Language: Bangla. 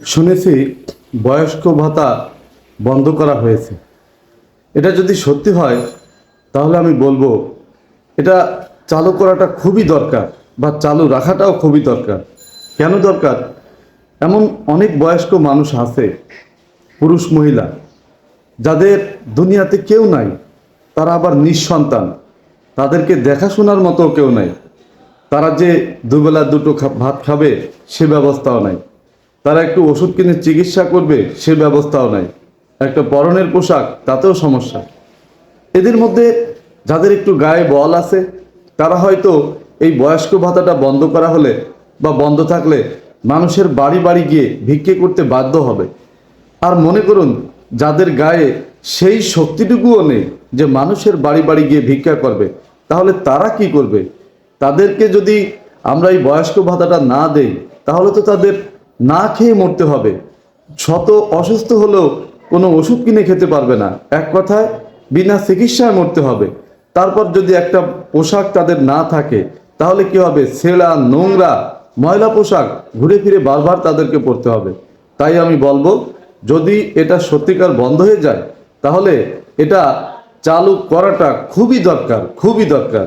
শুনেছি বয়স্ক ভাতা বন্ধ করা হয়েছে। এটা যদি সত্যি হয়, তাহলে আমি বলব, এটা চালু করাটা খুবই দরকার বা চালু রাখাটাও খুবই দরকার। কেন দরকার? এমন অনেক বয়স্ক মানুষ আছে, পুরুষ মহিলা, যাদের দুনিয়াতে কেউ নাই, তারা আবার নিঃসন্তান, তাদেরকে দেখাশোনার মতো কেউ নাই, তারা যে দুবেলা দুটো ভাত খাবে সে ব্যবস্থাও নাই। তারা একটু ওষুধ কিনে চিকিৎসা করবে, সে ব্যবস্থাও নাই। একটা পরনের পোশাক, তাতেও সমস্যা। এদের মধ্যে যাদের একটু গায়ে বল আছে, তারা হয়তো এই বয়স্ক ভাতাটা বন্ধ করা হলে বা বন্ধ থাকলে মানুষের বাড়ি বাড়ি গিয়ে ভিক্ষে করতে বাধ্য হবে। আর মনে করুন, যাদের গায়ে সেই শক্তিটুকুও নেই যে মানুষের বাড়ি বাড়ি গিয়ে ভিক্ষা করবে, তাহলে তারা কি করবে? তাদেরকে যদি আমরা এই বয়স্ক ভাতাটা না দেই, তাহলে তো তাদের না খেয়ে মরতে হবে। শত অসুস্থ হলেও কোনো ওষুধ কিনে খেতে পারবে না। এক কথায়, বিনা চিকিৎসায় মরতে হবে। তারপর যদি একটা পোশাক তাদের না থাকে, তাহলে কি হবে? ছেঁড়া, নোংরা, ময়লা পোশাক ঘুরে ফিরে বারবার তাদেরকে পরতে হবে। তাই আমি বলব, যদি এটা সত্যিকার বন্ধ হয়ে যায়, তাহলে এটা চালু করাটা খুবই দরকার খুবই দরকার।